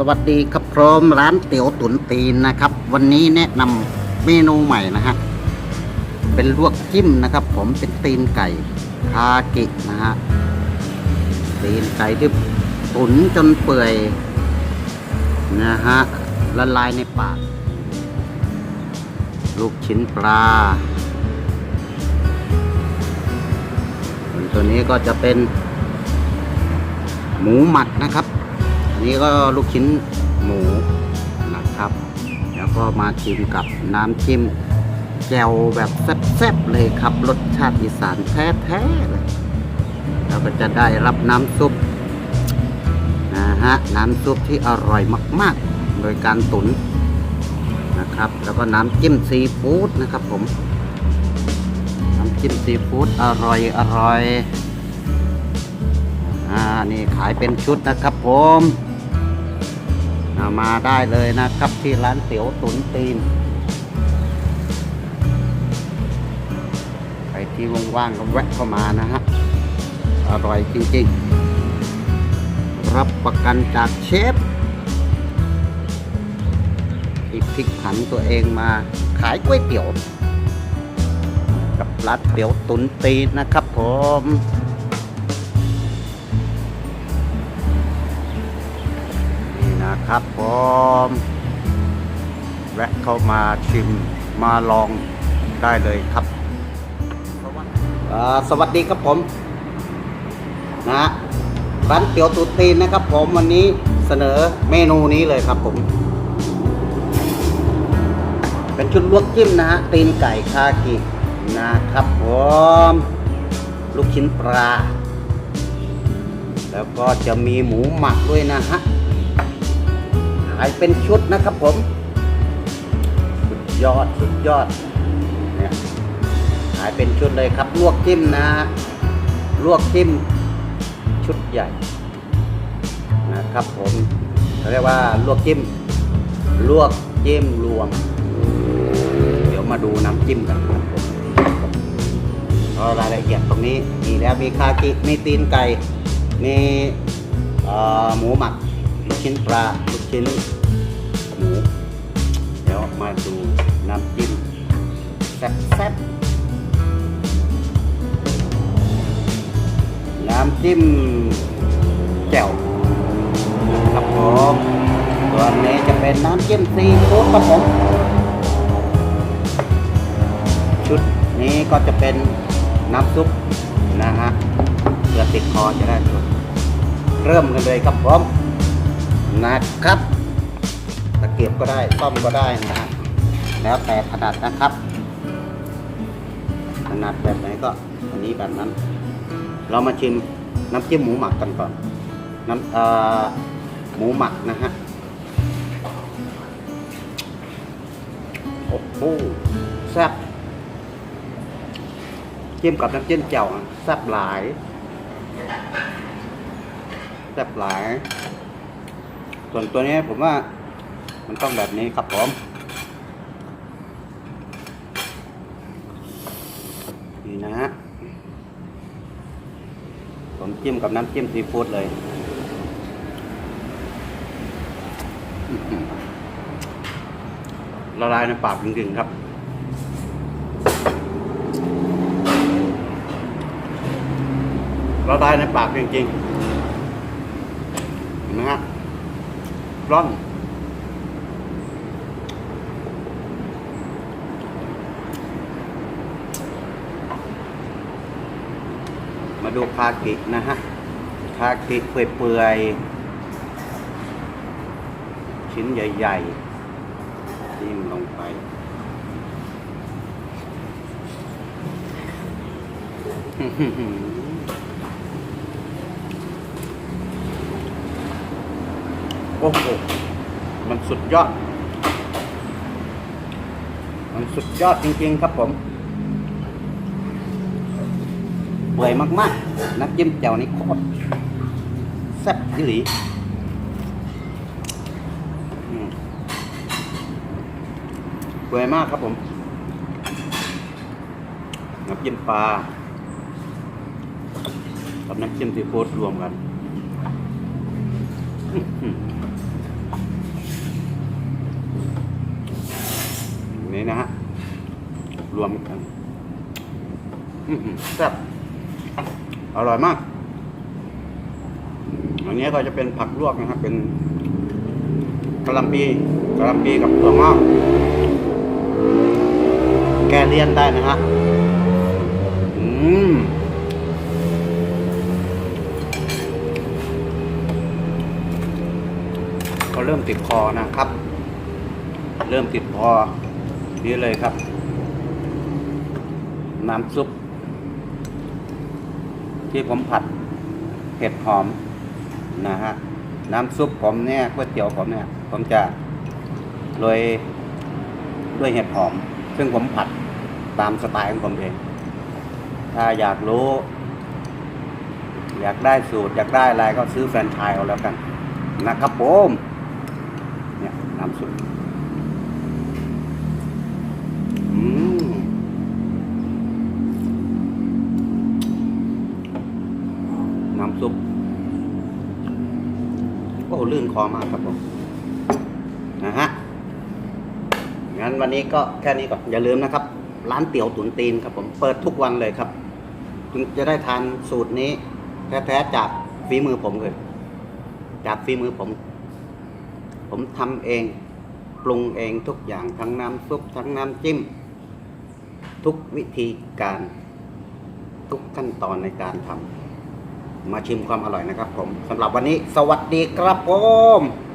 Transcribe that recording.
สวัสดีครับพร้อมร้านเตี๋ยวตุ๋นตีนนะครับ วันนี้แนะนำเมนูใหม่นะฮะเป็นลวกจิ้มนะครับ ผมเป็นตีนไก่คากินะฮะตีนไก่ที่ตุ๋นจนเปื่อยนะฮะละลายในปาก ลูกชิ้นปลาส่วนตัวนี้ก็จะเป็นหมูหมักนะครับ นี้ก็ลูกชิ้นหมูนะครับ แล้วก็มาชิมกับน้ำจิ้มแจ่วแบบแซ่บๆเลยครับ รสชาติอีสานแท้ๆเลยแล้วก็จะได้รับน้ำซุปนะฮะน้ำซุปที่อร่อยมาก ๆ โดยการตุ๋นนะครับ แล้วก็น้ำจิ้มซีฟู้ดนะครับผม น้ำจิ้มซีฟู้ดอร่อยอร่อยอ่านี่ขายเป็นชุดนะครับผม เอามาได้เลยนะครับที่ร้านเตี๋ยวตุนตีนใครที่ว่างๆก็แวะเข้ามานะฮะ อร่อยจริงๆ รับประกันจากเชฟที่พลิกผันตัวเองมาขายก๋วยเตี๋ยว กับร้านเตี๋ยวตุนตีนนะครับผม นะครับผมแวะเข้ามาชิมมาลองได้เลยครับ สวัสดีครับผมนะร้านเตี๋ยวตูตีนนะครับ ผมวันนี้เสนอเมนูนี้เลยครับผม เป็นชุดลวกจิ้มนะฮะตีนไก่คากินะครับผมลูกชิ้นปลา แล้วก็จะมีหมูหมักด้วยนะฮะายเป็นชุดนะครับผม สุดยอดสุดยอดเนี่ยขายเป็นชุดเลยครับลวกจิ้มนะ ลวกจิ้มชุดใหญ่นะครับผมเขาเรียกว่าลวกจิ้ม ลวกจิ้มรวม เดี๋ยวมาดูน้ำจิ้มกันครับผมรายละเอียดตรงนี้มีแล้วมีคากิมีตีนไก่ มีหมูหมักลูกชิ้นปลาล ชิ้นหมูเดี๋ยวมาดูน้ำจิ้มแซ่บๆน้ำจิ้มแจ่วครับผมส่วนนี้จะเป็นน้ำจิ้มซีฟู้ดครับผมชุดนี้ก็จะเป็นน้ำซุปนะฮะเพื่อติดคอจะได้สุดเริ่มกันเลยครับผม นะครับตะเกียบก็ได้ซ่อมก็ได้นะฮะแล้วแต่ขนาดนะครับขนาดแบบไหนก็อันนี้แบบนั้น เรามาชิมน้ำจิ้มหมูหมักกันก่อนน้ำอ่อหมูหมักนะฮะโอ้โหแซ่บจิ้มกับน้ำจิ้มแจ่วแซ่บหลายแซ่บหลาย ส่วนตัวนี้ผมว่ามันต้องแบบนี้ครับผมนี่นะฮะผมจิ้มกับน้ำจิ้มซีฟู้ดเลยละลายในปากจริงๆครับเราได้ในปากจริงๆเห็นไหมฮะ ร่อนมาดูคากินะฮะคากิเปื่อยๆ ชิ้นใหญ่ๆจิ้มลงไปโอ้โห มัน สุดยอด มันสุดยอดจริงๆครับผมเปื่อยมากๆ น้ำจิ้มแจ่วนี่โคตรแซ่บที่หลีเปื่อยมากครับผม น้ำจิ้มปลากับน้ำจิ้มซีฟู้ดรวมกันอื้อหือ นี่นะฮะรวมกันแซ่บอร่อยมาก อันนี้ก็จะเป็นผักลวกนะครับ เป็นกะหล่ำปีกะหล่ำปีกับถั่วงอกแกเลี่ยนได้นะฮะอืมก็เริ่มติดคอนะครับ เริ่มติดคอ นี่เลยครับ น้ำซุป ที่ผมผัดเห็ดหอมนะฮะ น้ำซุปผมเนี่ยก๋วยเตี๋ยวผมเนี่ย ผมจะโรยด้วยเห็ดหอม ซึ่งผมผัดตามสไตล์ของผมเอง ถ้าอยากรู้ อยากได้สูตร อยากได้อะไรก็ซื้อแฟรนไชส์เอาแล้วกัน นะครับผม เนี่ยน้ำซุปอืม น้ำซุป โอ้ลื่นคอมากครับผมนะฮะ งั้นวันนี้ก็แค่นี้ก่อน อย่าลืมนะครับ ร้านเตี๋ยวตุ๋นตีนครับผมเปิดทุกวันเลยครับคุณจะได้ทานสูตรนี้ แท้ๆจากฝีมือผมเลย จากฝีมือผม ผมทำเอง ปรุงเองทุกอย่างทั้งน้ำซุปทั้งน้ำจิ้ม ทุกวิธีการทุกขั้นตอนในการทำมาชิมความอร่อยนะครับผมสำหรับวันนี้สวัสดีครับผม